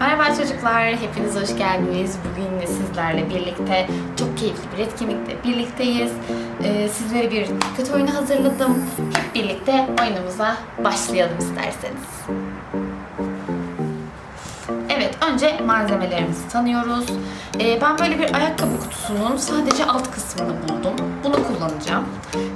Merhaba çocuklar, hepiniz hoş geldiniz. Bugün de sizlerle birlikte çok keyifli bir etkinlikte birlikteyiz. Ee, sizlere bir dikkat oyunu hazırladım. Hep birlikte oyunumuza başlayalım isterseniz. Önce malzemelerimizi tanıyoruz. Ee, ben böyle bir ayakkabı kutusunun sadece alt kısmını buldum. Bunu kullanacağım.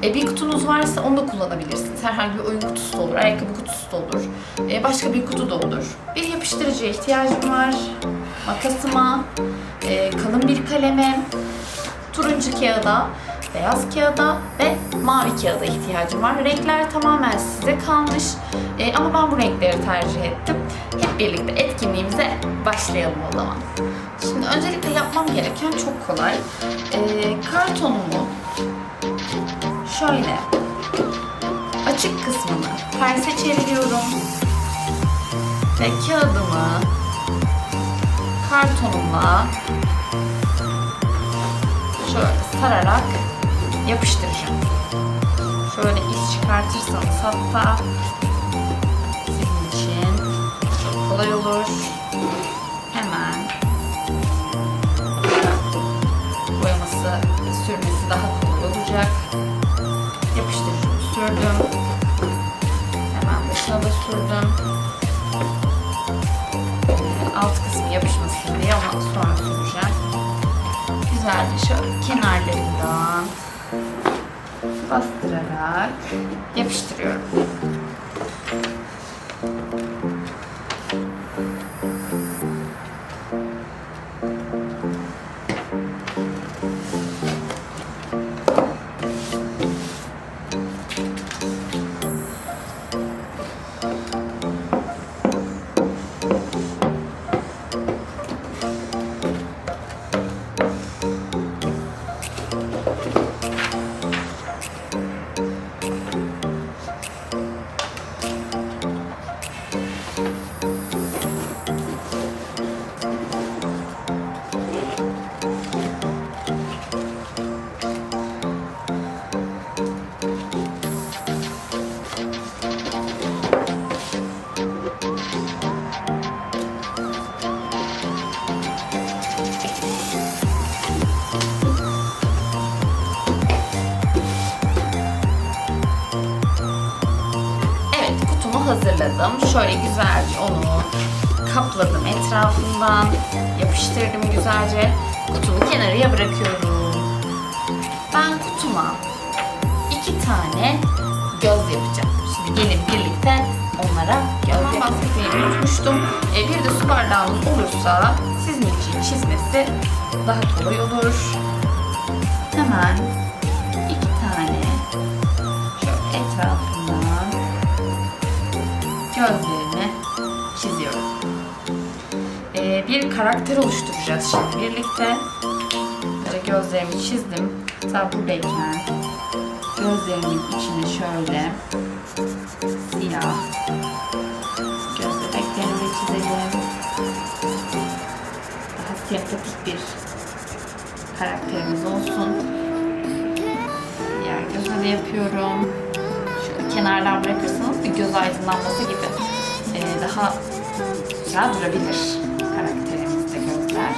Ee, bir kutunuz varsa onu da kullanabilirsiniz. Herhangi bir oyun kutusu da olur, ayakkabı kutusu da olur. Ee, başka bir kutu da olur. Bir yapıştırıcıya ihtiyacım var. Makasıma, e, kalın bir kaleme, turuncu kağıda, beyaz kağıda ve mavi kağıda ihtiyacım var. Renkler tamamen size kalmış. Ee, ama ben bu renkleri tercih ettim. Hep birlikte etkinliğimize başlayalım o zaman. Şimdi öncelikle yapmam gereken çok kolay. Ee, kartonumu şöyle açık kısmını terse çeviriyorum ve kağıdımı kartonumla şöyle sararak yapıştıracağım. Şöyle iz çıkartırsanız hatta sizin için çok kolay olur. Hemen boyaması, sürmesi daha kolay olacak. Yapıştırıcımı sürdüm. Hemen dışına da sürdüm. Alt kısmı yapışmasın diye ama sonra süreceğim. Güzelce şöyle kenarlarından bastırarak yapıştırıyorum. Hazırladım. Şöyle güzelce onu kapladım etrafından. Yapıştırdım güzelce. Kutumu kenarıya bırakıyorum. Ben kutuma iki tane göz yapacağım. Şimdi gelin birlikte onlara göz bahsetmeyi unutmuştum. E, bir de su bardağınız olursa sizin için çizmesi daha kolay olur. Hemen gözlerini çiziyorum. Ee, bir karakter oluşturacağız şimdi birlikte. Böyle gözlerimi çizdim. Hatta buradayken gözlerimin içine şöyle siyah göz bebeklerini de çizelim. Daha sempatik bir karakterimiz olsun. Diğer gözüne de yapıyorum. Kenardan bırakırsanız bir göz aydınlanması gibi e, daha güzel durabilir karakterimizde gözler.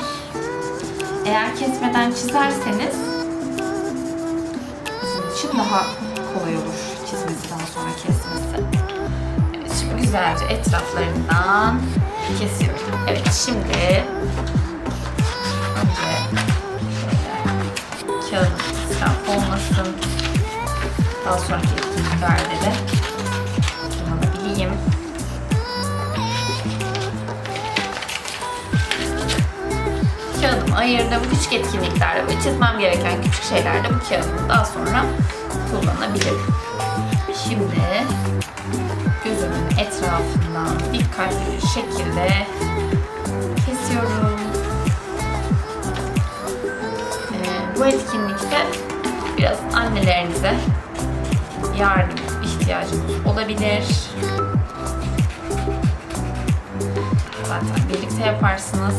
Eğer kesmeden çizerseniz bizim için daha kolay olur çizmesi daha sonra kesmesi. Evet şimdi güzelce etraflarından kesiyorum. Evet şimdi önce kağıt olmasın. Daha sonraki etkinliklerde de kullanabileyim. Kağıdımı ayırdım. Küçük etkinliklerde ve çizmem gereken küçük şeylerde bu kağıdımı daha sonra kullanabilirim. Şimdi gözümün etrafından dikkatli bir şekilde kesiyorum. Ee, bu etkinlikte biraz annelerinize yardım ihtiyacınız olabilir. Zaten birlikte yaparsınız.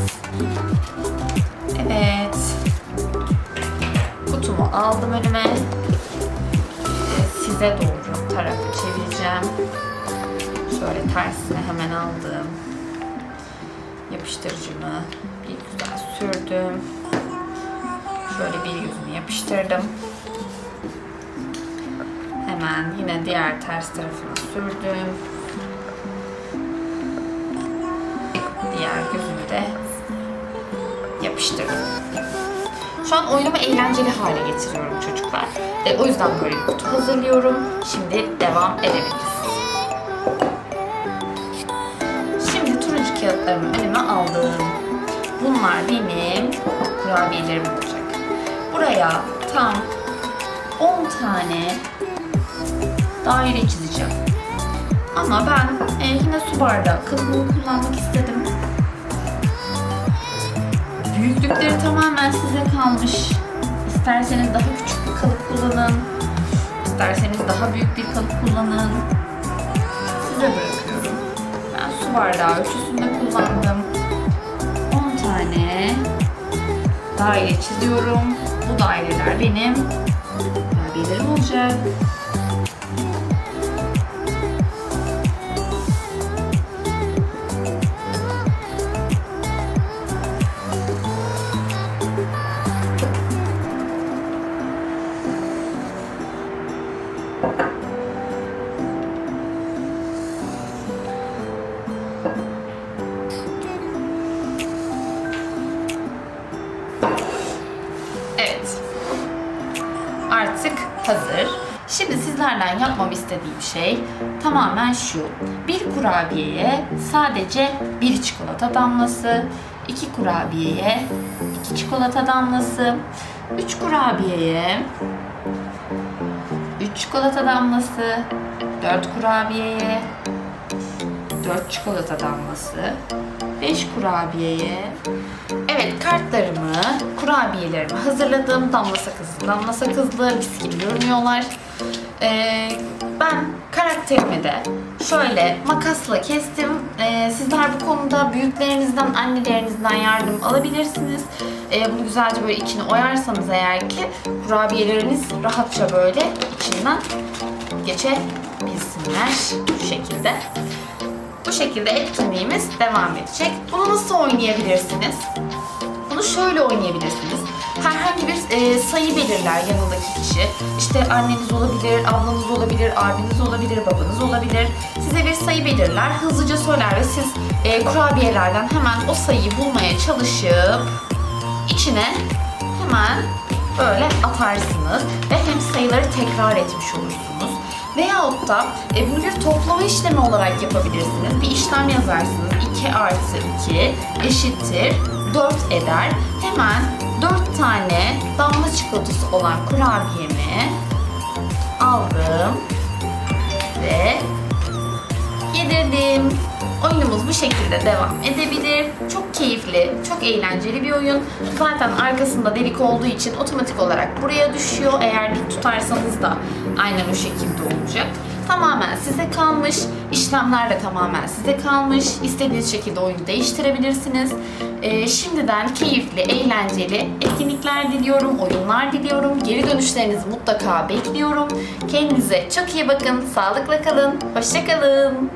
Evet. Kutumu aldım önüme. Ee, Size doğru tarafı çevireceğim. Şöyle tersine hemen aldım. yapıştırıcımı bir güzel sürdüm. Şöyle bir yüzünü yapıştırdım. Hemen yine diğer ters tarafına sürdüm. Diğer gözünü de yapıştırdım. Şu an oyunumu eğlenceli hale getiriyorum çocuklar. E, o yüzden böyle bir kutu hazırlıyorum. Şimdi devam edebiliriz. Şimdi turuncu kağıtlarımı önüme aldım. Bunlar benim kurabiyelerim olacak. Buraya tam 10 tane daire çizeceğim. Ama ben e, yine su bardağı kalıbını kullanmak istedim. Büyüklükleri tamamen size kalmış. İsterseniz daha küçük bir kalıp kullanın. İsterseniz daha büyük bir kalıp kullanın. Size bırakıyorum. Ben su bardağı ölçüsünde kullandım. 10 tane daire çiziyorum. Bu daireler benim dairelerim olacak. Evet. Artık hazır. Şimdi sizlerden yapmamı istediğim şey tamamen şu. Bir kurabiyeye sadece bir çikolata damlası, iki kurabiyeye iki çikolata damlası, üç kurabiyeye üç çikolata damlası, dört kurabiyeye 4 çikolata damlası, 5 kurabiyeye. Evet kartlarımı, kurabiyelerimi hazırladım. Damla sakızlı, damla sakızlı, mis gibi görünüyorlar. Ee, ben karakterimi de şöyle makasla kestim. Ee, sizler bu konuda büyüklerinizden, annelerinizden yardım alabilirsiniz. Ee, bunu güzelce böyle içine oyarsanız eğer ki kurabiyeleriniz rahatça böyle içinden geçebilsinler. Bu şekilde. Bu şekilde etkinliğimiz devam edecek. Bunu nasıl oynayabilirsiniz? Bunu şöyle oynayabilirsiniz. Herhangi bir e, sayı belirler yanındaki kişi. İşte anneniz olabilir, ablanız olabilir, abiniz olabilir, babanız olabilir. Size bir sayı belirler, hızlıca söyler ve siz e, kurabiyelerden hemen o sayıyı bulmaya çalışıp içine hemen böyle atarsınız ve hem sayıları tekrar etmiş olursunuz. Veyahut da e, bunu bir toplama işlemi olarak yapabilirsiniz. Bir işlem yazarsınız. 2 artı 2 eşittir 4 eder. Hemen 4 tane damla çikolatası olan kurabiyemi aldım ve yedirdim. Oyunumuz bu şekilde devam edebilir. Çok keyifli, çok eğlenceli bir oyun. Zaten arkasında delik olduğu için otomatik olarak buraya düşüyor. Eğer dik tutarsanız da aynen o şekilde olacak. Tamamen size kalmış. İşlemler de tamamen size kalmış. İstediğiniz şekilde oyunu değiştirebilirsiniz. Ee, şimdiden keyifli, eğlenceli etkinlikler diliyorum, oyunlar diliyorum. Geri dönüşlerinizi mutlaka bekliyorum. Kendinize çok iyi bakın, sağlıkla kalın, hoşça kalın.